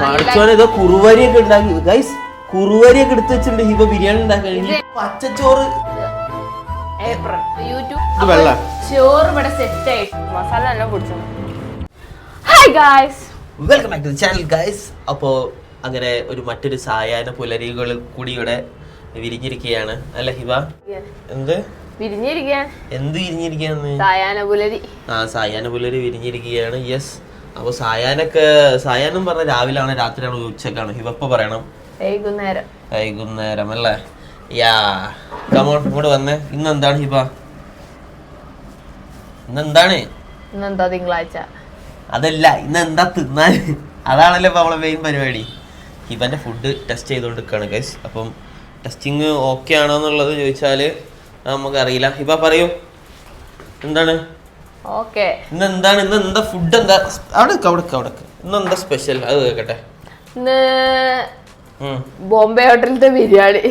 പഠിച്ചോനെ ഇതോ കുറുവരിയൊക്കെ ഉണ്ടാക്കി. ഗൈസ് കുറുവരിയൊക്കെ എടുത്ത് വെച്ചിട്ടുണ്ട്. ഹിബ ബിരിയാണി ഉണ്ടാക്കാൻ പച്ചച്ചോറ്. അപ്പോ യൂട്യൂബ്. ഇത് വെള്ളം. ചോറ് ഇവിടെ സെറ്റ് ആയിട്ട് മസാല എല്ലാം പിടിച്ചു. Hi guys welcome back to channel guys അപ്പോൾ അങ്ങനെ ഒരു മറ്റൊരു സായാഹ്ന പുലരികൾ കൂടി ഇവിടെ വിരിഞ്ഞിരിക്കുകയാണ്. അല്ല ഹിബ? എന്ത്? വിരിഞ്ഞിരിക്കാൻ എന്ത് വിരിഞ്ഞിരിക്കുകയെന്ന് സായാഹ്ന പുലരി. ആ സായാഹ്ന പുലരി വിരിഞ്ഞിരിക്കുകയാണ്. യെസ് അപ്പോൾ സായാനൊക്കെ സായാനും പറഞ്ഞ രാവിലാണ് രാത്രിയാണ് ഉച്ചക്കാണ് ഇവപ്പ പറയണം. വൈകുന്നേരം. വൈകുന്നേരം അല്ലേ? യാ കമോൺ ഇങ്ങോട്ട് വന്നേ. ഇന്ന് എന്താണ് ഹിബ ഇന്ന് എന്താണ് ഇന്നെന്താ തിങ്കളാഴ്ച? അതല്ല ഇന്ന് എന്താ തിന്നാൻ? അതാണല്ലോ ഇപ്പൊ നമ്മളെ മെയിൻ പരിപാടി. ഹിബന്റെ ഫുഡ് ടെസ്റ്റ് ചെയ്തുകൊണ്ടിരിക്കുകയാണ് ഗൈസ് അപ്പം ടെസ്റ്റിങ് ഓക്കെ ആണോ എന്നുള്ളത് നമുക്ക് അറിയില്ല ഹിബ പറയൂ. എന്താണ്? ഓക്കെ. ഇന്ന് എന്താണ്? ഇന്ന് എന്താ ഫുഡ് എന്താ? അവിടെ നിക്ക്, അവിടെ നിക്ക്, അവിടെ ഇന്ന് എന്താ സ്പെഷ്യൽ അത് കേക്കട്ടെ. ഇന്ന് ബോംബെ ഹോട്ടലിലത്തെ ബിരിയാണി.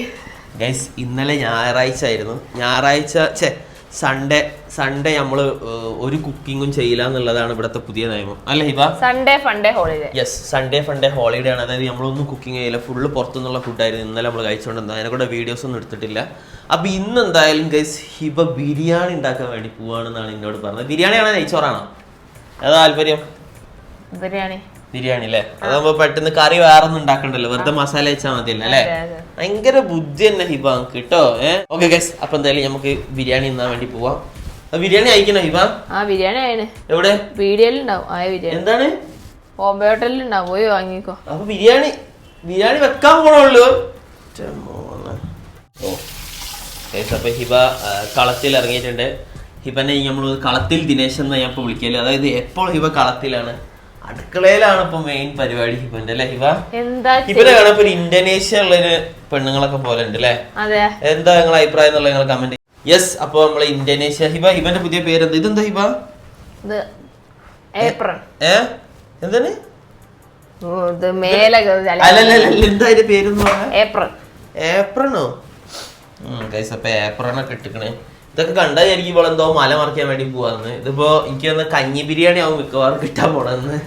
ഗൈസ് ഇന്നലെ ഞായറാഴ്ച ആയിരുന്നു. ഞായറാഴ്ച ഛേ സൺഡേ സൺഡേ നമ്മൾ ഒരു കുക്കിങ്ങും ചെയ്യില്ല എന്നുള്ളതാണ് ഇവിടുത്തെ പുതിയ നിയമം. അല്ല Hiba? Sunday funday holiday yes Sunday funday holiday ആണ്. അതായത് നമ്മളൊന്നും കുക്കിംഗ് ചെയ്യില്ല. ഫുള്ള് പുറത്തുനിന്നുള്ള ഫുഡായിരുന്നു ഇന്നലെ നമ്മൾ കഴിച്ചുകൊണ്ടിരുന്നത് അതിനെ കൂടെ വീഡിയോസ് ഒന്നും എടുത്തിട്ടില്ല. അപ്പൊ ഇന്ന് എന്തായാലും ഗൈസ് ഹിബ ബിരിയാണി ഉണ്ടാക്കാൻ വേണ്ടി പോവാണെന്നാണ് എന്നോട് പറഞ്ഞത്. ബിരിയാണിയാണോ നെയ്ച്ചോറാണോ? ഏതാ താല്പര്യം. ബിരിയാണി. ബിരിയാണി അല്ലേ? അതാകുമ്പോ പെട്ടെന്ന് കറി വേറെ ഒന്നും ഉണ്ടാക്കണ്ടല്ലോ. വെറുതെ മസാല വെച്ചാൽ മതിയല്ലോ അല്ലേ. ഭയങ്കര ബുദ്ധി തന്നെ ഹിബ കേട്ടോ ഏഹ് ഓക്കെ ഗസ് അപ്പൊ എന്തായാലും നമുക്ക് ബിരിയാണി തിന്നാൻ വേണ്ടി പോവാം. ബിരിയാണി അയക്കണോ ഹിബ? ആ ബിരിയാണി ആയിന്. എവിടെ? വീഡിയോയിലുണ്ടാവും ആയ ബിരിയാണി. എന്താണ്? ബോംബെ ഹോട്ടലിലുണ്ടാവും പോയി വാങ്ങിക്കോ. അപ്പൊ ബിരിയാണി ബിരിയാണി വെക്കാൻ പോണുള്ളൂ. ഓ അപ്പൊ ഹിബ കളത്തിൽ ഇറങ്ങിയിട്ടുണ്ട്. ഹിബനെ നമ്മൾ കളത്തിൽ ദിനേശ് എന്ന് ഞാൻ ഇപ്പൊ വിളിക്കൽ. അതായത് എപ്പോൾ ഹിബ കളത്തിലാണ്? അടുക്കളയിലാണ് ഇപ്പൊ മെയിൻ പരിപാടി ഹിബന്റെ അല്ലേ ഹിബ? ഹിബനെ കാണാൻ ഒരു ഇന്തോനേഷ്യ ഉള്ളൊരു പെണ്ണുങ്ങളൊക്കെ പോലെ ഉണ്ട് അല്ലെ? എന്താ നിങ്ങളെ അഭിപ്രായം എന്നുള്ള നിങ്ങൾ കമന്റ് യെസ് അപ്പൊ നമ്മളെ ഇന്തോനേഷ്യ ഹിബ. ഇവന്റെ പുതിയ പേര് എന്താ ഇതെന്താ ഹിബ? ഏ? എന്താണ്? ഏപ്രണോ അപ്പൊ ഏപ്രണൊക്കെ ഇട്ടിക്കണേ ഇതൊക്കെ കണ്ടാൽ എനിക്ക് ഇപ്പോൾ എന്തോ മല മറിക്കാൻ വേണ്ടി പോവാന്ന്. ഇതിപ്പോ എനിക്ക് വന്ന കഞ്ഞി ബിരിയാണി ആവും മിക്കവാറും കിട്ടാൻ പോണെന്ന്.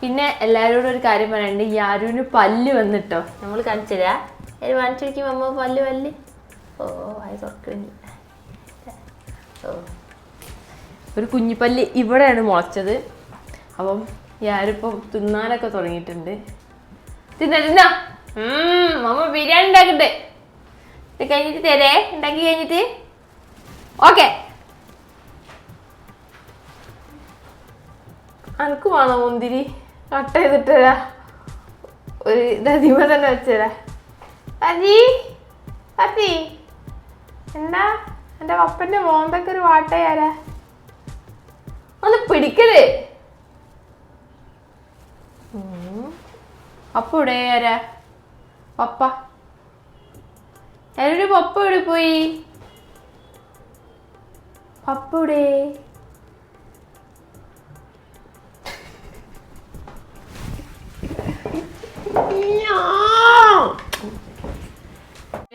പിന്നെ എല്ലാവരോടും ഒരു കാര്യം പറയണ്ടേ. ഈ ആരുവിന് പല്ല് വന്നിട്ടോ? നമ്മൾ കാണിച്ചരാ ഒരു കാണിച്ചു അമ്മ പല്ല് പല്ല് ഓ അത് തുറക്കുന്നില്ല ഓ ഒരു കുഞ്ഞിപ്പല്ല് ഇവിടെയാണ് മുളച്ചത്. അപ്പം ഞാനിപ്പം തിന്നാനൊക്കെ തുടങ്ങിയിട്ടുണ്ട്. തിന്ന തിന്ന. മമ്മ ബിരിയാണി ഉണ്ടാക്കട്ടെ. ഇത് കഴിഞ്ഞിട്ട് തരേ ഉണ്ടാക്കി കഴിഞ്ഞിട്ട്. ഓക്കെ. അനക്ക് വേണോ മുന്തിരി കട്ട് ചെയ്തിട്ട് തരാ? ഒരു ദതിമ തന്നെ വെച്ചരാ അജി അത്തി എന്താ? എന്റെ പപ്പന്റെ മോന്തൊക്കെ ഒരു വാട്ടയാരാ ഒന്ന് പിടിക്കൽ. ഉം. പപ്പ ഇവിടെ ആരാ? പപ്പ. ഞാനൊരു പപ്പ ഇവിടെ പോയി. പപ്പ ഇവിടെ.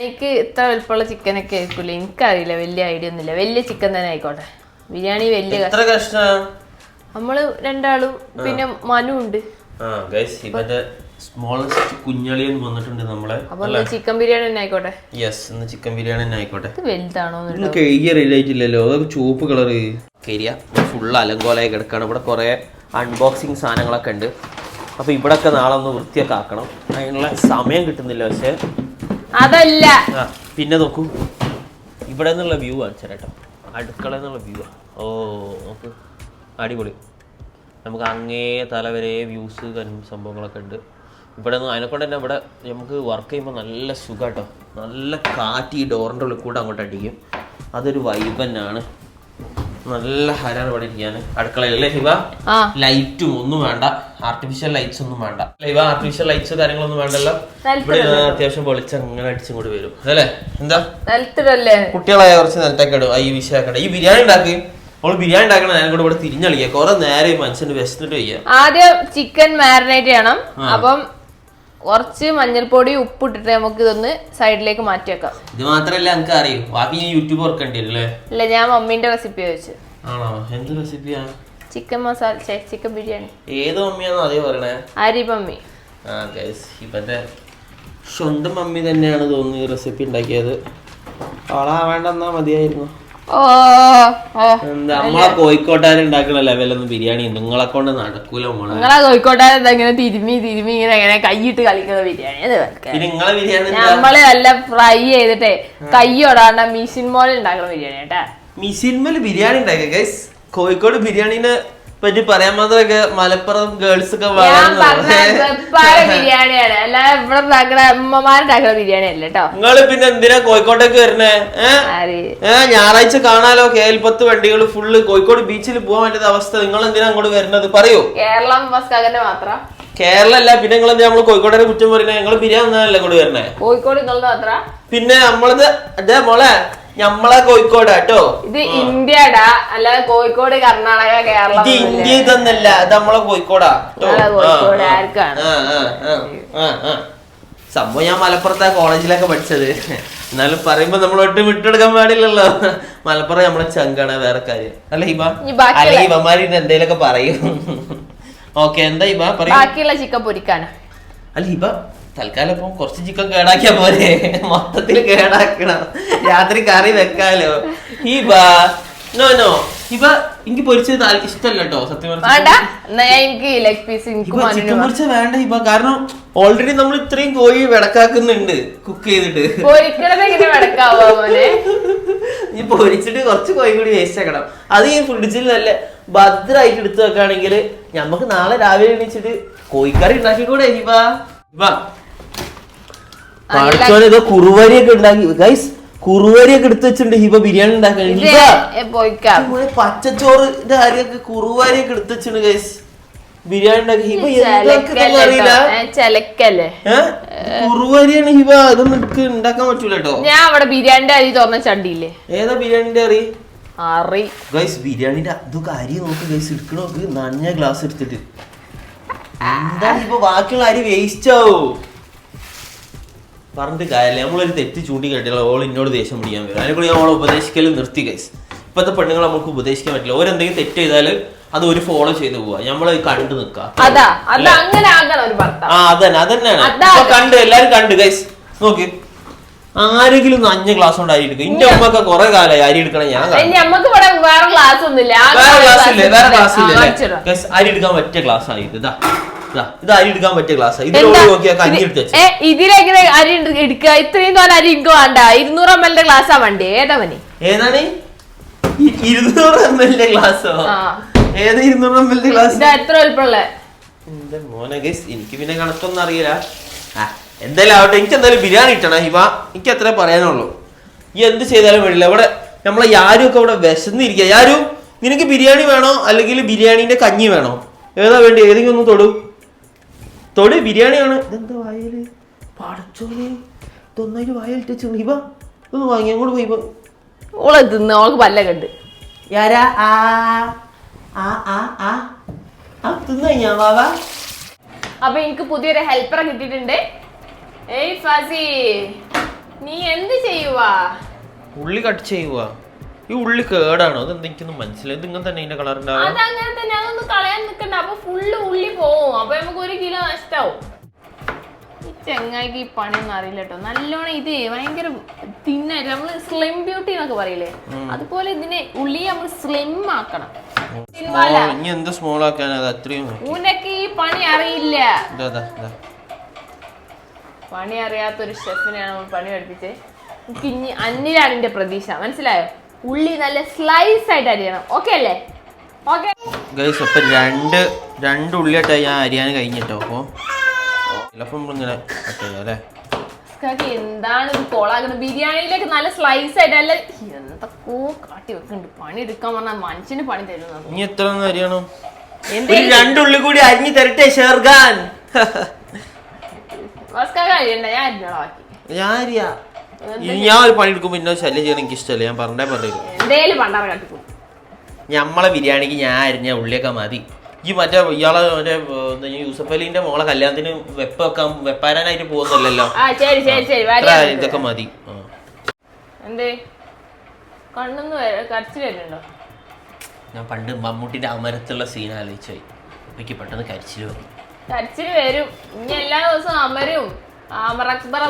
എനിക്ക് ഇത്ര വലുപ്പമുള്ള ചിക്കനൊക്കെ ആയിരിക്കില്ല എനിക്കറിയില്ല വലിയ ഐഡിയ ഒന്നുമില്ല. വലിയ ചിക്കൻ തന്നെ ആയിക്കോട്ടെ. ബിരിയാണി വലിയ എത്ര കഷ്ണം. നമ്മൾ രണ്ടാളും പിന്നെ മനു ഉണ്ട്. ആ ഗൈസ് ഇവന്റെ സ്മോളസ്റ്റ് കുഞ്ഞളിയൻ വന്നിട്ടുണ്ട് നമ്മളെ അപ്പൊ ചിക്കൻ ബിരിയാണി തന്നെ ആയിക്കോട്ടെ. യെസ് ഇന്ന് ചിക്കൻ ബിരിയാണി തന്നെ ആയിക്കോട്ടെ. ഇത് വലുതാണോ ഇന്ന് കഴുകിയ റിലേറ്റ് ഇല്ലല്ലോ അതൊക്കെ ചുവപ്പ് കളർ കരിയ ഫുള്ള് അലങ്കോലായി കിടക്കാണ്. ഇവിടെ കുറേ അൺബോക്സിങ് സാധനങ്ങളൊക്കെ ഉണ്ട്. അപ്പോൾ ഇവിടെയൊക്കെ നാളെ ഒന്ന് വൃത്തിയൊക്കെ ആക്കണം അതിനുള്ള സമയം കിട്ടുന്നില്ല പക്ഷേ അതല്ല. പിന്നെ നോക്കൂ. ഇവിടെ നിന്നുള്ള വ്യൂ ആണ് ചേട്ടാ അടുക്കള എന്നുള്ള വ്യൂ ഓ നോക്ക്. അടിപൊളി. നമുക്ക് അങ്ങേ തല വരെ വ്യൂസ് സംഭവങ്ങളൊക്കെ ഉണ്ട്. ഇവിടെ നിന്ന് അതിനെക്കൊണ്ട് തന്നെ ഇവിടെ നമുക്ക് വർക്ക് ചെയ്യുമ്പോൾ നല്ല സുഖം കേട്ടോ. നല്ല കാറ്റ് ഈ ഡോറിന്റെ ഉള്ളിൽ കൂടെ അങ്ങോട്ട് അടിക്കും. അതൊരു വൈബ് നല്ല ഹരാണ് ഇവിടെ ഇരിക്കാൻ. അടുക്കളയിലല്ലേ ആ. ലൈറ്റും ഒന്നും വേണ്ട. ആർട്ടിഫിഷ്യൽ ലൈറ്റ്സ് ഒന്നും വേണ്ട. ഹിവ ആർട്ടിഫിഷ്യൽ ലൈറ്റ്സ് കാര്യങ്ങളൊന്നും വേണ്ടല്ലോ? ഇവിടെ അത്യാവശ്യം വെളിച്ചം അങ്ങനെ അടിച്ചും കൂടി വരും. അല്ലേ എന്താ? കുട്ടികളായ കുറച്ച് നിലത്തേക്ക് ഇടും. ഈ വിഷയാക്കട്ടെ ഈ ബിരിയാണി ഉണ്ടാക്കി. അവൾ ബിരിയാണി ഉണ്ടാക്കണ ഞാൻ കൂടെ ഇവിടെ തിരിഞ്ഞളിക്കുക. കുറെ നേരെ ഈ മനുഷ്യന് വിശന്നിട്ട് വയ്യ. ആദ്യം ചിക്കൻ മാരിനേറ്റ് ചെയ്യണം. അപ്പം കുറച്ച് മഞ്ഞൾപ്പൊടി ഉപ്പിട്ടിട്ട് നമുക്ക് ഇതൊന്ന് സൈഡിലേക്ക് മാറ്റി വെക്കാം ഇത് മാത്രല്ല എനിക്ക് അറിയും. ബാക്കി ഈ യൂട്യൂബ് ഇല്ല ഞാൻ മമ്മീന്റെ റെസിപ്പി വെച്ചു ആണോ? എന്ത് റെസിപ്പിയാണ് ചിക്കൻ മസാല ചിക്കൻ ബിരിയാണി. ഏത് മമ്മിയാണോ അതേ പറയണേ? അരി മമ്മി. ആ ഗൈസ് ഇവന്റെ സ്വന്തം മമ്മി തന്നെയാണ് തോന്നുന്നു ഈ റെസിപ്പി ഉണ്ടാക്കിയത്. ആളാവേണ്ടെന്നാ മതിയായിരുന്നു. നമ്മളെ കോഴിക്കോട്ടുകാർ ഉണ്ടാക്കുന്ന ലെവലൊന്നും ബിരിയാണി നിങ്ങളെ കൊണ്ട് നടക്കൂല മോളെ. നിങ്ങളെ കോഴിക്കോട്ടുകാരെന്താ ഇങ്ങനെ തിരുമി തിരുമ്മി ഇങ്ങനെ ഇങ്ങനെ കൈയിട്ട് കളിക്കുന്ന ബിരിയാണി നമ്മൾ നല്ല ഫ്രൈ ചെയ്തിട്ടേ കൈയോടാണ്ട മിഷിൻ മോലെ ഉണ്ടാക്കുന്ന ബിരിയാണി കേട്ടാ. മിസിന്മേൽ ബിരിയാണി ഉണ്ടാക്കിയ ഗൈസ് കോഴിക്കോട് ബിരിയാണിനെ പറ്റി പറയാൻ മാത്രമൊക്കെ മലപ്പുറം ഗേൾസ് ഒക്കെ ബിരിയാണിയാണ്. അല്ലാതെ ഇവിടെ ബിരിയാണി അല്ല കേട്ടോ. നിങ്ങൾ പിന്നെ എന്തിനാ കോഴിക്കോട്ടേക്ക് വരണേ? ഏഹ് ഞായറാഴ്ച കാണാലോ കേൽപ്പത്ത് വണ്ടികൾ ഫുള്ള് കോഴിക്കോട് ബീച്ചിൽ പോകാൻ പറ്റുന്ന അവസ്ഥ. നിങ്ങൾ എന്തിനാ അങ്ങോട്ട് വരുന്നത് പറയൂ. കേരളം ബസ്കാകന്റെ മാത്രം. കേരളല്ല പിന്നെ നിങ്ങൾ എന്താ നമ്മൾ കോഴിക്കോടിനെ കുറ്റം പറയുന്നത് ഞങ്ങൾ ബിരിയാണി ഒന്നല്ലേ ഇങ്ങോട്ട് വരണേ? കോഴിക്കോട് മാത്ര? പിന്നെ നമ്മളത് അതെ മോളെ ഞമ്മളെ കോഴിക്കോട് കേട്ടോ ഇത് ഇന്ത്യടാ. അല്ല കോഴിക്കോട് കർണാടക കേരള ഇത് ഇന്ത്യ ഇതൊന്നല്ല. ഇത് നമ്മളെ കോഴിക്കോടാ. നമ്മളെ ആ, കോഴിക്കോട് ആ. ആർക്കാണ്? ആ, ആ, ആ, ആ, ആ. സംഭവം ഞാൻ മലപ്പുറത്തെ കോളേജിലൊക്കെ പഠിച്ചത്. എന്നാലും പറയുമ്പോ നമ്മൾ ഒട്ടും വിട്ടെടുക്കാൻ പാടില്ലല്ലോ. മലപ്പുറം നമ്മളെ ചങ്കാണ് വേറെ കാര്യം. അല്ല ഹിബ. ഇനി ബാക്കിയുള്ള- എന്തേലൊക്കെ പറയും. ഓക്കെ എന്താ ഹിബ? പറയും. ബാക്കിയുള്ള ചിക്കൻ പൊരിക്കാനാ. അല്ല ഹിബ തൽക്കാലം ഇപ്പം കുറച്ച് ചിക്കൻ കേടാക്കിയാ പോലെ മൊത്തത്തിൽ കേടാക്കണം. രാത്രി കറി വെക്കാലോ. ബാ നോ നോ ഇവ എനിക്ക് പൊരിച്ചത് ഇഷ്ടമല്ല കേട്ടോ സത്യം വേണ്ട. എനിക്ക് ലെഗ് പീസ് ചിക്കൻ പൊരിച്ച വേണ്ട ഇവ കാരണം ഓൾറെഡി നമ്മൾ ഇത്രയും കോഴി വിടക്കാക്കുന്നുണ്ട്. കുക്ക് ചെയ്തിട്ട്. ഈ പൊരിച്ചിട്ട് കുറച്ച് കോഴി കൂടി വേസ്റ്റ് ആക്കണം. അത് ഈ ഫ്രിഡ്ജിൽ നല്ല ഭദ്രമായിട്ട് എടുത്തു വെക്കുകയാണെങ്കിൽ നമുക്ക് നാളെ രാവിലെ എണീച്ചിട്ട് കോഴിക്കറി ഉണ്ടാക്കിക്കൂടെ ഹിബ? ഹിബ പഠിച്ചോനെ ഇത് കുറുവരിയൊക്കെ ഉണ്ടാക്കി. ഗൈസ് കുറുവരിയൊക്കെ എടുത്ത് വെച്ചിട്ടുണ്ട്. ഹിബ ബിരിയാണി ഉണ്ടാക്കാൻ. പച്ചച്ചോറിന്റെ അരിയൊക്കെ കുറുവരിയൊക്കെ എടുത്ത് വെച്ചിട്ടുണ്ട് ഗൈസ് ബിരിയാണി ഉണ്ടാക്കി. ഹിബ അറിയില്ല. ചെലക്കല്ലേ? കുറുവരിയാണ് ഹിബ അതൊന്നും എനിക്ക് ഉണ്ടാക്കാൻ പറ്റൂല കേട്ടോ ഞാൻ അവിടെ ബിരിയാണിന്റെ അരി തുറന്ന ചണ്ടിയില്ലേ? ഏതാ ബിരിയാണിന്റെ അറി അറി. ഗൈസ് ബിരിയാണിന്റെ അതൊക്കെ അരി നോക്ക് ഗൈസ് എടുക്കണ? നോക്ക് നഞ്ഞ ഗ്ലാസ് എടുത്തിട്ട്. എന്താണ് ഇപ്പൊ ബാക്കിയുള്ള അരി വേസ്റ്റ് ആവോ? പറഞ്ഞിട്ട് കാര്യമില്ല. നമ്മളൊരു തെറ്റ് ചൂണ്ടി കേട്ടില്ല ഓൾ എന്നോട് ദേഷ്യം പിടിക്കാൻ വരും. അതിനെ കൂടി നമ്മൾ ഉപദേശിക്കലും നിർത്തി കൈസ് ഇപ്പോഴത്തെ പെണ്ണുങ്ങൾ നമുക്ക് ഉപദേശിക്കാൻ പറ്റില്ല. ഓരെന്തെങ്കിലും തെറ്റ് ചെയ്താൽ അത് ഒരു ഫോളോ ചെയ്ത് പോവാ നമ്മളത് കണ്ടു ഭർത്താവ്. ആ അതന്നെ അതന്നെയാണ്. കണ്ട് എല്ലാരും കണ്ട് ഗൈസ് നോക്ക്. ആരെങ്കിലും അഞ്ഞ ഗ്ലാസ് കൊണ്ട് അരി എടുക്കും എന്റെ അമ്മയ്ക്ക് കുറെ കാലമായി അരി എടുക്കണം ഞാൻ വേറെ ഗ്ലാസ് ഇല്ലേ? വേറെ ഗ്ലാസ് ഇല്ല? അരി എടുക്കാൻ പറ്റിയ ഗ്ലാസ് ആയിട്ട് ഇത്. ഇതാ അരി എടുക്കാൻ പറ്റിയ ഗ്ലാസ് ഇതിലെങ്ങനെ അരി എടു- എടുക്കുക ഇത്രയും തോന്നെ അരി എനിക്ക് വേണ്ട. ഇരുന്നൂറ് എം എൽ ഗ്ലാസ്സാ വണ്ടി? ഏതവന് ഏതാണ്? ഇരുന്നൂറ് എം എൽ ഗ്ലാസ്സോ ഏത് ഇരുന്നൂറ് എം എൽ ഗ്ലാസ് എത്ര വലുപ്പമുള്ള? എന്റെ മോനെ ഗൈസ് എനിക്ക് പിന്നെ കണക്കൊന്നും അറിയില്ല. എന്തായാലും ആവട്ടെ എനിക്ക് എന്തായാലും ബിരിയാണി കിട്ടണം ഹിബ. എനിക്ക് അത്രേ പറയാനുള്ളൂ. ഈ എന്ത് ചെയ്താലും വേണ്ടില്ല. ഇവിടെ നമ്മളെ യാരും ഒക്കെ ഇവിടെ വിശന്നിരിക്കുക യാരും നിനക്ക് ബിരിയാണി വേണോ? അല്ലെങ്കിൽ ബിരിയാണിന്റെ കഞ്ഞി വേണോ? ഏതാ വേണ്ടി ഏതെങ്കിലും ഒന്ന് തൊടു. തൊട് ബിരിയാണിയാണ്. ഇതെന്താ വായൽ? പടച്ചോനെ തൊന്നൊരു വായലിട്ട് വെച്ചു ഒന്ന് വാങ്ങി അങ്ങോട്ട് പോയി ഓളെ തിന്ന് ഓൾക്ക് പല്ല കണ്ട്. യാരാ? ആ ആ ആ ആ. ആ തിന്നു കഴിഞ്ഞാ വാവാ അപ്പൊ എനിക്ക് പുതിയൊരു ഹെൽപ്പറെ കിട്ടിയിട്ടുണ്ട്. ഏയ് ഫസി നീ എന്ത് ചെയ്യുവാ? ഉള്ളി കട്ട് ചെയ്യുക ഈ ഉള്ളി കേടാണോ? അത് എന്തെങ്കിലും മനസ്സിലായി. നിങ്ങൾ ഇങ്ങനെ തന്നെ ഇതിന്റെ കളർ ഉണ്ടാവുക? അങ്ങനെ തന്നെ. അതൊന്നും കളയാൻ നിൽക്കണ്ട അപ്പൊ ഫുള്ള് ഉള്ളി പോവും. അപ്പൊ നമുക്ക് ഒരു കിലോ നഷ്ടാവും. ഈ ചെങ്ങായിക്ക് ഈ പണിയൊന്നും അറിയില്ല കേട്ടോ. നല്ലോണം ഇത് ഭയങ്കര തിന്നായിട്ട് നമ്മൾ സ്ലിം ബ്യൂട്ടി എന്നൊക്കെ പറയില്ലേ? അതുപോലെ ഇതിനെ ഉള്ളി നമ്മൾ സ്ലിം ആക്കണം. ഇനി എന്ത് സ്മോൾ ആക്കാൻ അത് അത്രയും ഉനക്ക് ഈ പണി അറിയില്ല. പണി അറിയാത്തൊരു ഷെഫിനെയാണ് നമ്മൾ പണി പഠിപ്പിച്ചത് എനിക്ക് ഇനി അന്നിലാണ് എന്റെ പ്രതീക്ഷ. മനസ്സിലായോ? ഉള്ളി നല്ല സ്ലൈസ് ആയിട്ട് അരിയണം. ഓക്കെ അല്ലേ? ഓക്കെ ഗൈസ് അപ്പൊ രണ്ട് രണ്ട് ഉള്ളിയായിട്ടായി ഞാൻ അരിയാൻ കഴിഞ്ഞിട്ടോ? അപ്പൊ ചിലപ്പോൾ ഇങ്ങനെ കട്ട് ചെയ്യാം അല്ലേ? എന്താണ് ഇത് കൊളാകുന്നത് ബിരിയാണിയിലേക്ക് നല്ല സ്ലൈസ് ആയിട്ട് അല്ല? എന്തൊക്കെയോ കാട്ടി വെക്കുന്നുണ്ട്. പണി എടുക്കാൻ പറഞ്ഞാൽ മനുഷ്യന് പണി തരുന്നത് ഇനി എത്ര അരിയണം? രണ്ടുള്ളി കൂടി അരിഞ്ഞു തരട്ടെ ഷെർഖാൻ ഞാൻ അരിയാ. ഞാൻ ഒരു പണി എടുക്കുമ്പോ ഇന്ന ശല്യം ചെയ്യണം എനിക്ക് ഇഷ്ടമല്ല. ഞാൻ പറഞ്ഞേ പറഞ്ഞു എന്തേലും പണ്ടാറ കാട്ടിക്കോ. ഞമ്മളെ ബിരിയാണിക്ക് ഞാൻ അരിഞ്ഞ ഉള്ളിയൊക്കെ മതി. ഈ മറ്റേ ഇയാളെ മറ്റേ യൂസഫലിന്റെ യൂസഫ് അലീന്റെ മോളെ കല്യാണത്തിന് വെപ്പ് വെക്കാൻ വെപ്പാരാനായിട്ട് പോകുന്നില്ലല്ലോ. ഇതൊക്കെ മതി. ആ. എന്തേ? കണ്ണൊന്ന് വര- കരച്ചിൽ വരുന്നുണ്ടോ? ഞാൻ പണ്ട് മമ്മൂട്ടിന്റെ അമരത്തുള്ള സീൻ ആലോചിച്ചായി എനിക്ക് പെട്ടെന്ന് കരിച്ചിൽ വന്നു. കരച്ചിൽ വരും. ഇനി എല്ലാ ദിവസവും അമരും. അമർ അക്ബർ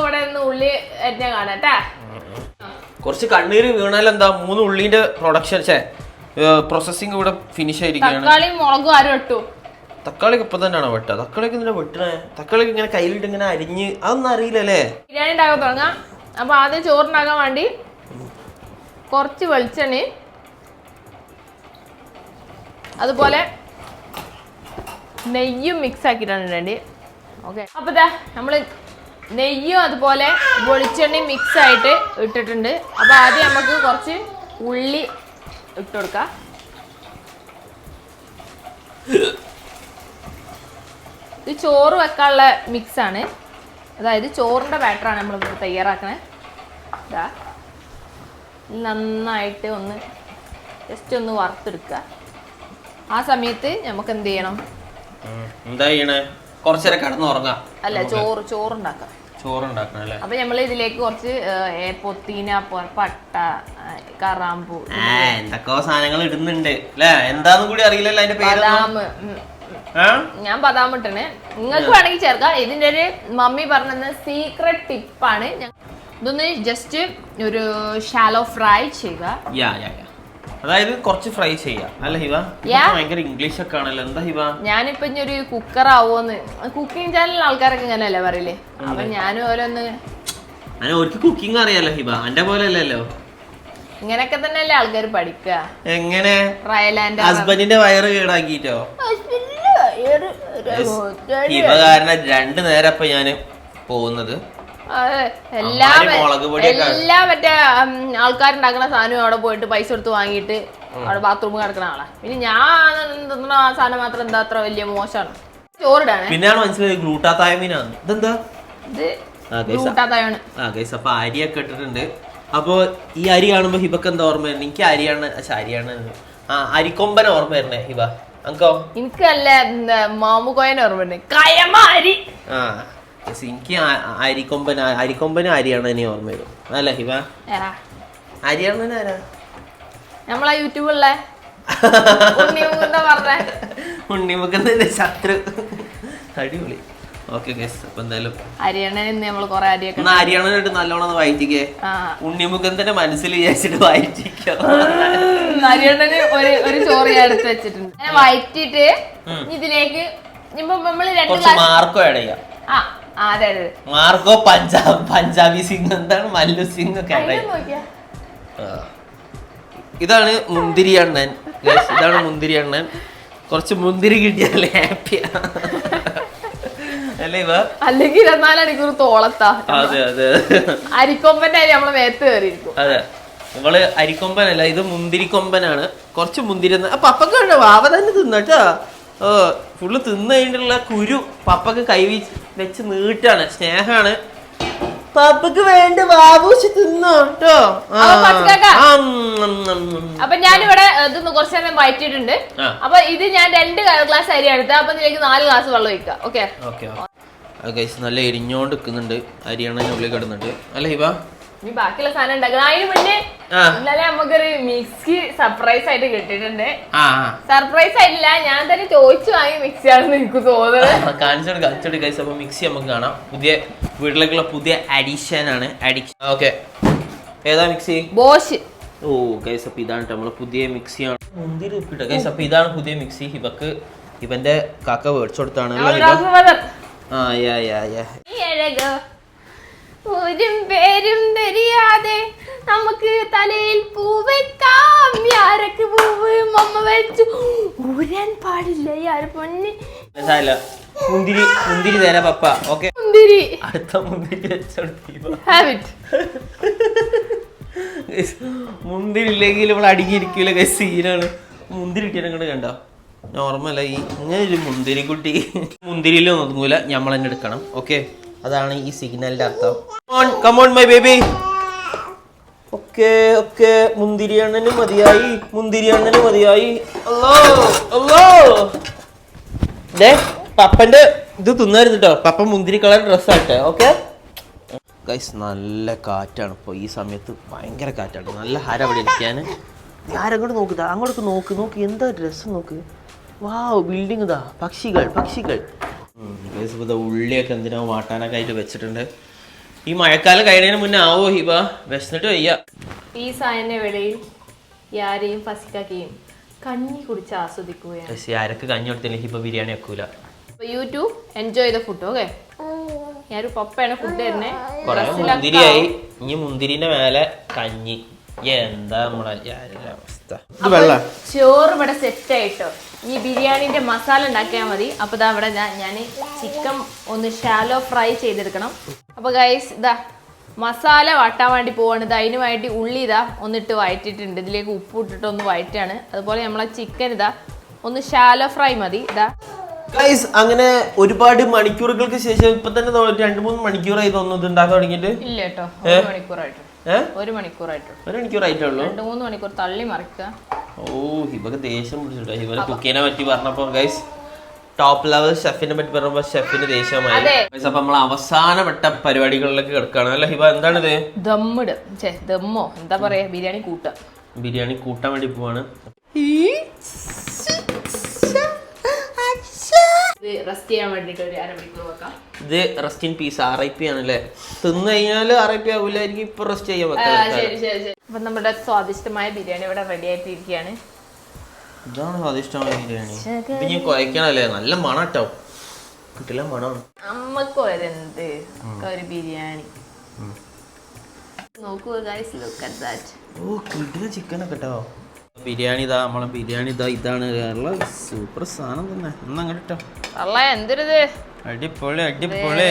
ഇവിടെ നിന്ന് ഉള്ളി എന്നെ കാണാട്ടാ കുറച്ച് കണ്ണീര് വീണാൽ എന്താ മൂന്ന് ഉള്ളിന്റെ പ്രൊഡക്ഷൻ ഛേ പ്രോസസ്സിംഗ് ഇവിടെ ഫിനിഷ് ആയിരിക്കുകയാണ്. തക്കാളി മുളകും ആരും ഇട്ടു. തക്കാളിക്ക് ഇപ്പൊ തന്നെയാണോ വെട്ടുക? തക്കാളിക്ക് ഇങ്ങനെ വെട്ടണേ? തക്കാളിക്ക് ഇങ്ങനെ കയ്യിലിട്ട് ഇങ്ങനെ അരിഞ്ഞ് അതൊന്നും അറിയില്ലല്ലേ? ബിരിയാണി ഉണ്ടാക്കാൻ തുടങ്ങാം. അപ്പൊ ആദ്യം ചോറുണ്ടാക്കാൻ വേണ്ടി കുറച്ച് വെളിച്ചെണ്ണ അതുപോലെ നെയ്യും മിക്സ് ആക്കിയിട്ടാണ് ഇടേണ്ടി ഓക്കെ. അപ്പൊ ഇതാ നമ്മൾ നെയ്യും അതുപോലെ വെളിച്ചെണ്ണയും മിക്സ് ആയിട്ട് ഇട്ടിട്ടുണ്ട്. അപ്പോൾ ആദ്യം നമുക്ക് കുറച്ച് ഉള്ളി ഇട്ട് കൊടുക്കാം. ഇത് ചോറ് വെക്കാനുള്ള മിക്സാണ് അതായത് ചോറിന്റെ ബാറ്ററാണ് നമ്മൾ തയ്യാറാക്കണേ. ഇതാ നന്നായിട്ട് ഒന്ന് ജസ്റ്റ് ഒന്ന് വറുത്തെടുക്കുക. ആ സമയത്ത് നമുക്ക് എന്ത് ചെയ്യണം? എന്താ ചെയ്യണേ? കുറച്ചേരം കിടന്നുറങ്ങാം. അല്ല ചോറ് ചോറുണ്ടാക്കാം. ചോറ് ഉണ്ടാക്കണം അല്ലേ? അപ്പൊ നമ്മൾ ഇതിലേക്ക് കുറച്ച് പൊത്തീന പട്ട കറാമ്പു എന്തൊക്കെയോ സാധനങ്ങൾ ഇടുന്നുണ്ട് അല്ലേ? എന്താന്നും കൂടി അറിയില്ലല്ലോ അതിന്റെ പേര്. ഞാൻ ബദാം ഇട്ടണ് നിങ്ങൾക്ക് വേണമെങ്കിൽ ചേർക്കാം. ഇതിന്റെ ഒരു മമ്മി പറഞ്ഞ സീക്രട്ട് ടിപ്പാണ് ഇതൊന്ന് ജസ്റ്റ് ഒരു ഷാലോ ഫ്രൈ ചെയ്യുക. അതായത് കുറച്ച് ഫ്രൈ ചെയ്യാം. അല്ല ഹിവ. ഭയങ്കര ഇംഗ്ലീഷ് ഒക്കെ ആണല്ലോ. എന്താ ഹിവ ഞാനിപ്പോ ഇനി ഒരു കുക്കർ ആവോന്ന്. കുക്കിംഗ് ചാനലിൽ ആൾക്കാരൊക്കെ ഇങ്ങനെയല്ലേ പറയില്ലേ അപ്പൊ ഞാനും ഓരോന്ന് അങ്ങനെ ഒരു കുക്കിംഗ് അറിയാലോ ഹിബ. എന്റെ പോലെ അല്ലല്ലോ. ഇങ്ങനെയൊക്കെ തന്നെയല്ലേ ആൾക്കാർ പഠിക്കുക എങ്ങനെ? ഹസ്ബൻഡിന്റെ വയറ് കേടാക്കിട്ടോ ഹിബ കാരണം രണ്ടു നേരം അപ്പൊ ഞാൻ പോകുന്നത്. എല്ലാം എല്ലാ മറ്റേ ആൾക്കാരുണ്ടാക്കുന്ന സാധനം അവിടെ പോയിട്ട് പൈസ കൊടുത്ത് വാങ്ങിയിട്ട് അവിടെ ബാത്റൂമിൽ കിടക്കുന്ന ആളാ. പിന്നെ ഞാൻ തിന്നുന്ന ആ സാധനം മാത്രം എന്താ അത്ര വലിയ മോശമാണ്. ചോറിടാണ് പിന്നെയാണ് മനസ്സിലായത് ഗ്ലൂട്ടാത്തായമീനാണ് ഇതെന്താ? ഇത് ആ, guys, കൂട്ടാത്തയാണ് ആ ഗൈസ് അപ്പൊ അരിയൊക്കെ ഇട്ടിട്ടുണ്ട്. അപ്പൊ ഈ അരി കാണുമ്പോ ഹിബക്ക് എന്താ ഓർമ്മ വരുന്നത് എനിക്ക് അരിയാണ് അരിയാണ്. ആ അരിക്കൊമ്പന ഓർമ്മ വരുന്നേ ഹിബ. അങ്കോ എനിക്കല്ല മാമുകോയനെ ഓർമ്മ കയമ കയമാരി. ആ. എനിക്ക് അരിക്കൊമ്പൻ അരിക്കൊമ്പൻ അരിക്കൊമ്പനും അരിയാണ് ഇനി ഓർമ്മ വരും. അല്ല ഹിബ? ഏറാ. അരിയാണ് ആരാ? നമ്മളാ യൂട്യൂബിലെ ഉണ്ണിമുഖന്റെ ശത്രു. അടിപൊളി. ഓക്കെ അപ്പൊ എന്തായാലും നല്ലോണം വായിച്ചിക്കേ. മനസ്സിൽ വിചാരിച്ചിട്ട് വായിച്ചിക്കോ ഒരു ഒരു ചോറ് എടുത്ത് വെച്ചിട്ടുണ്ട്. വയറ്റിട്ട് ഇതിലേക്ക് നമ്മൾ രണ്ട് മാർക്കോ ആഡ് ചെയ്യാം. അതെ. മാർക്കോ പഞ്ചാബ് പഞ്ചാബി സിംഗ് എന്താണ്? മല്ലു സിംഗ് ഒക്കെ ആ. ഇതാണ് മുന്തിരി അണ്ണൻ. ഇതാണ് മുന്തിരി അണ്ണൻ. കുറച്ച് മുന്തിരി കിട്ടിയാൽ ഹാപ്പിയാ അല്ലെങ്കിൽ ഇരുപത്തിനാല് മണിക്കൂർ തോളത്താ. അതെ അതെ. അരിക്കൊമ്പന്റെ അരി നമ്മളെ മേത്ത് കയറിയിരിക്കും. അതെ. ഇവൾ അരിക്കൊമ്പനല്ല ഇത് മുന്തിരിക്കൊമ്പനാണ്. കുറച്ച് മുന്തിരി പപ്പക്ക് വേണ്ട വാവ തന്നെ തിന്നട്ടോ. ഓ ഫുള്ള് തിന്നു കഴിഞ്ഞിട്ടുള്ള കുരു പപ്പക്ക് കൈ വീ- വെച്ച് നീട്ടാണ്. സ്നേഹാണ്. പപ്പക്ക് വേണ്ട വാവൂച്ച് തിന്നോ കേട്ടോ. ആ. അപ്പൊ ഞാനിവിടെ ഇതൊന്ന് കുറച്ച് നേരം വയറ്റിട്ടുണ്ട്. അപ്പൊ ഇത് ഞാൻ രണ്ട് ഗ്ലാസ് അരി എടുത്ത അപ്പൊ ഇതിലേക്ക് നാല് ഗ്ലാസ് വെള്ളം ഒഴിക്കാം ഓക്കെ? നല്ല എരിഞ്ഞോണ്ട് നിൽക്കുന്നുണ്ട് അരിയാണ് ഉള്ളിൽ കിടന്നിട്ട്. അല്ലേ ഇവ ഇനി ബാക്കിയുള്ള സാധനം ഉണ്ടാക്കണം. അതിന് മുന്നേ ഇന്നലെ നമുക്കൊരു മിക്സി സർപ്രൈസ് ആയിട്ട് കിട്ടിയിട്ടുണ്ട്. സർപ്രൈസ് ആയിട്ടില്ല. ഞാൻ തന്നെ ചോദിച്ചു വാങ്ങി മിക്സി ആണെന്ന് എനിക്ക് തോന്നുന്നത്. കാണിച്ചോട് കാണിച്ചോട് ഗൈസ് അപ്പൊ മിക്സി നമുക്ക് കാണാം. പുതിയ വീട്ടിലേക്കുള്ള പുതിയ അഡീഷൻ ആണ് അഡിക്ഷൻ ഓക്കെ ഏതാ മിക്സി ബോഷ് ഓ ഗൈസ് അപ്പൊ ഇതാണ് നമ്മളെ പുതിയ മിക്സിയാണ് മുന്തിരി ഉപ്പിട്ട? ഗൈസ് അപ്പൊ ഇതാണ് പുതിയ മിക്സി ഹിബക്ക് ഇവന്റെ കാക്ക മേടിച്ചു കൊടുത്താണ്. ആ യാ യാ യാ ഒരു പേരും തെരിയാതെ നമുക്ക് തലയിൽ പൂ വെക്കാം യാരക്ക് പൂവ്? മമ്മ വെച്ചു ഊരാൻ പാടില്ല യാർ പൊന്നി? മുന്തിരി മുന്തിരി തരാ പപ്പ. ഓക്കെ. മുന്തിരി. അടുത്ത മുന്തിരി ഹാബിറ്റ് മുന്തിരി ഇല്ലെങ്കിൽ ഇവിടെ അടുങ്ങിയിരിക്കൂല സീനാണ്. മുന്തിരി കിട്ടിയാൽ കണ്ടോ? നോർമലായി ഇങ്ങനെ ഒരു മുന്തിരി കുട്ടി മുന്തിരിയിലും ഒതുങ്ങൂല. നമ്മൾ തന്നെ എടുക്കണം. ഓക്കെ. അതാണ് ഈ സിഗ്നലിന്റെ അർത്ഥം. കമോൺ മൈ ബേബി ഒക്കെ ഒക്കെ. മുന്തിരി അണ്ണന് മതിയായി മുന്തിരി മതിയായി. അല്ലോ ദേ പപ്പന്റെ ഇത് തിന്നായിരുന്നു കേട്ടോ പപ്പ മുന്തിരി കളർ ഡ്രസ് ആട്ടെ ഓക്കെ ഗൈസ് നല്ല കാറ്റാണ് ഇപ്പോൾ ഈ സമയത്ത് ഭയങ്കര കാറ്റാണ്. നല്ല ഹര അവിടെ ഇരിക്കാൻ ആരങ്ങോട്ട് നോക്കുക അങ്ങോട്ട് നോക്ക്. നോക്ക് എന്താ ഡ്രസ്സ് നോക്ക്? വാ ബിൽഡിംഗ് ഇതാ. പക്ഷികൾ പക്ഷികൾ. ഉം, guys, ഇപ്പൊ ദാ ഉള്ളിയൊക്കെ എന്തിനാ വാട്ടാനൊക്കെ ആയിട്ട് വെച്ചിട്ടുണ്ട്. ഈ മഴക്കാലം കഴിയുന്നതിന് മുന്നേ ആവോ ഹിബ? വിശന്നിട്ട് വയ്യ. ഈ സായന്റെ വേളയിൽ യാരെയും ഫസിക്കാക്കുകയും കഞ്ഞി കുടിച്ച് ആസ്വദിക്കുകയാണ്. ആരൊക്കെ കഞ്ഞി കൊടുത്തില്ലെങ്കിൽ ഹിബ ബിരിയാണി വെക്കൂല. You too enjoy the food okay ഞാനൊരു പപ്പയാണ് ഫുഡ് തരുന്നേ. മുന്തിരിയായി. ഇനി മുന്തിരിന്റെ മേലെ കഞ്ഞി. എന്താ നമ്മളെ അവസ്ഥ? ചോറ് ഇവിടെ സെറ്റ് ആയിട്ടോ? ഈ ബിരിയാണിന്റെ മസാല ഉണ്ടാക്കിയാൽ മതി. അപ്പൊ ഇതാ ഇവിടെ ഞാൻ ചിക്കൻ ഒന്ന് ഷാലോ ഫ്രൈ ചെയ്തെടുക്കണം. അപ്പോൾ ഗൈസ് ഇതാ മസാല വാട്ടാൻ വേണ്ടി പോവാണ്. ഇത് അതിന് വേണ്ടി ഉള്ളി ഇതാ ഒന്നിട്ട് വഴറ്റിയിട്ടുണ്ട് ഇതിലേക്ക് ഉപ്പ് ഇട്ടിട്ട് ഒന്ന് വഴറ്റാണ് അതുപോലെ നമ്മളെ ചിക്കൻ ഇതാ ഒന്ന് ഷാലോ ഫ്രൈ മതി. ഇതാ ഗൈസ് അങ്ങനെ ഒരുപാട് മണിക്കൂറുകൾക്ക് ശേഷം ഇപ്പൊ തന്നെ രണ്ടു മൂന്ന് മണിക്കൂറായി തോന്നുന്നു ഇത് ഉണ്ടാക്കാൻ തുടങ്ങിയിട്ട്. ഇല്ല കേട്ടോ. മണിക്കൂറായിട്ട്. ഒരു മണിക്കൂറായിട്ട് ഒരു മണിക്കൂറായിട്ടേ ഉള്ളൂ രണ്ട് മൂന്ന് മണിക്കൂർ തള്ളി മറിക്കുക. ഓ ഹിബക്ക് ദേഷ്യം പിടിച്ചിട്ടോ ഹിബനെ കുക്കിനെ പറ്റി പറഞ്ഞപ്പോ ഗൈസ് ടോപ്പ് ലെവൽ ഷെഫിനെ പറ്റി പറഞ്ഞപ്പോ ഷെഫിന് ദേഷ്യമായി. അപ്പൊ നമ്മൾ അവസാനപ്പെട്ട പരിപാടികളിലേക്ക് കിടക്കുകയാണ്. അല്ല ഹിബ? എന്താണിത്? ദമ്മിട്. ചേ ദമ്മോ. എന്താ പറയാ? ബിരിയാണി കൂട്ടുക. ബിരിയാണി കൂട്ടാൻ വേണ്ടി പോവാണ്. ഇത് റെസ്റ്റ് ചെയ്യാൻ വേണ്ടിട്ട് ഒരു അരമണിക്കൂർ വെക്കാം. ഇത് rest in peace R I P ആണല്ലേ? തിന്നു കഴിഞ്ഞാൽ ആർ ഐ പി ആവില്ലായിരിക്കും ഇപ്പൊ റെസ്റ്റ് ചെയ്യാൻ ആ, ശരി ശരി ശരി. അപ്പൊ നമ്മുടെ സ്വാദിഷ്ടമായ ബിരിയാണി ഇവിടെ റെഡി ആയിട്ടിരിക്കുകയാണ്. ഇതാണ് സ്വാദിഷ്ടമായ ബിരിയാണി. ഞാൻ കുഴക്കണല്ലേ നല്ല മണം കേട്ടോ കിട്ടില്ല മണമാണ് അമ്മയ്ക്ക് എന്ത് ഒരു ബിരിയാണി. നോക്കൂ ഗൈസ് ലുക്ക് അറ്റ് ദാറ്റ് ഓ കിട്ടില്ല ചിക്കനൊക്കെ കേട്ടോ ബിരിയാണി ഇതാ നമ്മളെ ബിരിയാണി ഇതാ ഇതാണ് കേരള സൂപ്പർ സാധനം തന്നെ. ഒന്ന് അങ്ങോട്ട് എന്തരുത് അടിപൊളി അടിപൊളി.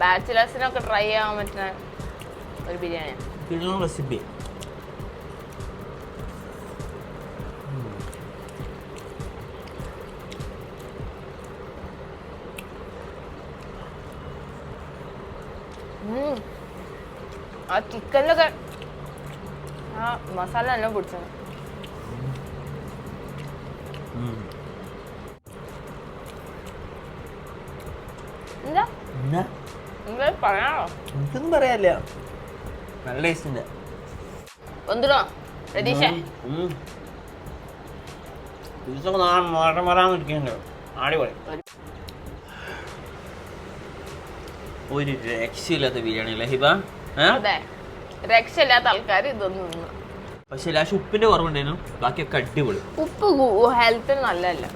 ബാച്ചിലേഴ്സിനൊക്കെ ട്രൈ ചെയ്യാൻ പറ്റുന്ന ഒരു ബിരിയാണി റെസിപ്പി ചിക്കനിലൊക്കെ ആ മസാല നല്ല പിടിച്ചു. എന്താ? എന്നാ? എന്താ പറയാണോ എനിക്കൊന്നും പറയാനില്ല. നല്ല ടേസ്റ്റ് ഉണ്ട്. അടിപൊളി. ഒരു രക്ഷയില്ലാത്ത ബിരിയാണി അല്ലേ ഹിബ? ഏ? രക്ഷയില്ലാത്ത ആൾക്കാർ ഇതൊന്നും തിന്നു. പക്ഷെ ലാസ്റ്റ് ഉപ്പിന്റെ കുറവുണ്ടായിരുന്നു. ബാക്കിയൊക്കെ അടിപൊളി. ഉപ്പ് ഹെൽത്തിന് നല്ലതല്ല.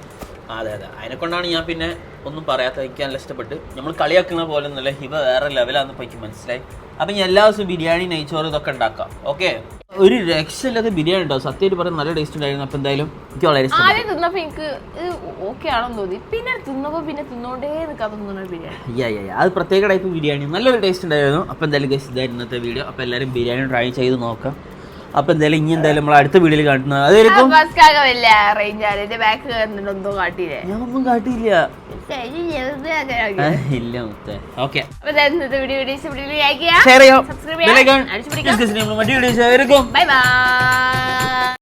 അതെ അതെ. അതിനെ കൊണ്ടാണ് ഞാൻ പിന്നെ ഒന്നും പറയാത്ത എനിക്ക് നല്ല ഇഷ്ടപ്പെട്ട്. നമ്മൾ കളിയാക്കുന്ന പോലെ ഒന്നല്ല ഇവ വേറെ ലെവലാന്ന് പോയിക്ക് എനിക്ക് മനസ്സിലായി. അപ്പൊ ഞാൻ എല്ലാ ദിവസവും ബിരിയാണി നെയ്ച്ചോറ് ഇതൊക്കെ ഉണ്ടാക്കാം. ഓക്കെ ഒരു രക്ഷയില്ലാത്ത ബിരിയാണി ഉണ്ടാവും സത്യമായിട്ട് പറഞ്ഞ നല്ല ടേസ്റ്റ് ഉണ്ടായിരുന്നു. അപ്പൊ എന്തായാലും എനിക്ക് വളരെ ആദ്യം തിന്നപ്പോ എനിക്ക് ഓക്കെ ആണെന്ന് തോന്നി. പിന്നെ തിന്നപ്പോ പിന്നെ തിന്നോണ്ടേ നിൽക്കാൻ തോന്നുന്ന ബിരിയാണി. യാ യാ യാ. അത് പ്രത്യേക ടൈപ്പ് ബിരിയാണി. നല്ലൊരു ടേസ്റ്റ് ഉണ്ടായിരുന്നു. അപ്പൊ എന്തായാലും ഗസ് ഇതായിരുന്നു ഇന്നത്തെ വീഡിയോ അപ്പൊ എല്ലാവരും ബിരിയാണി ട്രൈ ചെയ്ത് നോക്കാം. അപ്പോൾ എന്തായാലും ഇനി എന്തായാലും നമ്മൾ അടുത്ത വീഡിയോയിൽ കാണുന്നത് അതായിരിക്കും ഞാനൊന്നും കാട്ടിയില്ല ഇല്ല മുത്തേ ഓക്കെ ഷെയർ ചെയ്യാം ബൈ ബൈ